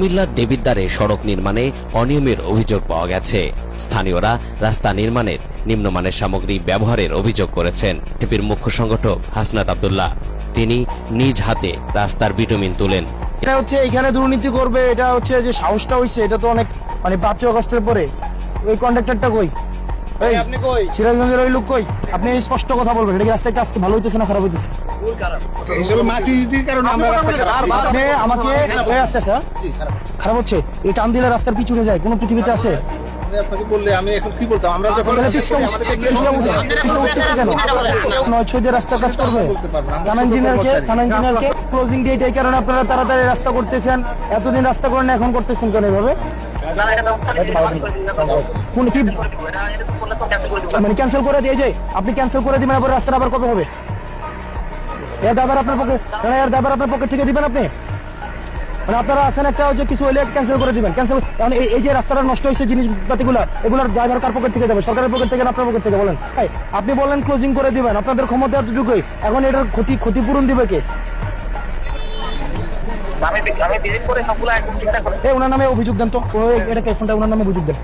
কুমিল্লার দেবিদ্বারে সড়ক নির্মাণে অনিয়মের অভিযোগ পাওয়া গেছে। স্থানীয়রা রাস্তা নির্মাণের নিম্নমানের সামগ্রী ব্যবহারের অভিযোগ করেছেন। বিজেপির মুখ্য সংগঠক হাসনাত আবদুল্লাহ। তিনি নিজ হাতে রাস্তার বিটুমিন তুলেন। এটা হচ্ছে এখানে দুর্নীতি করবে, এটা হচ্ছে যে সাহসটা হইছে, এটা তো অনেক মানে পাঁচই অগস্টের পরে। ওই কন্ট্রাক্টরটা কই? এই আপনি কই? সিরাজগঞ্জের ওই লোক কই? আপনি স্পষ্ট কথা বলবেন এটা কি রাস্তায় কাজ ভালো হইতেছে না খারাপ হইতেছে? আমাকে হ্যাঁ? খারাপ হচ্ছে। এই টান দিলে রাস্তার পিছনে যায় কোন পৃথিবীতে আছে? তাড়াতাড়ি রাস্তা করতেছেন। এতদিন রাস্তা করেন এখন করতেছেন কেন এভাবে? কোন কি? মানে ক্যান্সেল করে দিয়ে আপনি ক্যান্সেল করে দিবেন আবার রাস্তাটা আবার কবে হবে? এর দাবার আপনার মানে এর দাবার আপনার পকেট থেকে দিবেন আপনি? মানে আপনারা আছেন একটা যে কিছু হইলে ক্যান্সেল করে দিবেন। ক্যান্সেল কারণ এই- যে রাস্তাটা নষ্ট হয়েছে জিনিসপাতিগুলো এগুলোর ড্রাইভার কার পকেট থেকে যাবে? সরকারের পকেট থেকে আপনার পকেট থেকে? বলেন। আপনি বললেন ক্লোজিং করে দিবেন। আপনাদের ক্ষমতা এতটুকুই। এখন এটার ক্ষতি ক্ষতিপূরণ দিবে কে? আমি আমি ভিজিট করে সবগুলো একদম ঠিকঠাক করে। এই, ওনার নামে অভিযোগ দেন তো। ওই এটাকে ফোনটা ওনার নামে অভিযোগ দেন।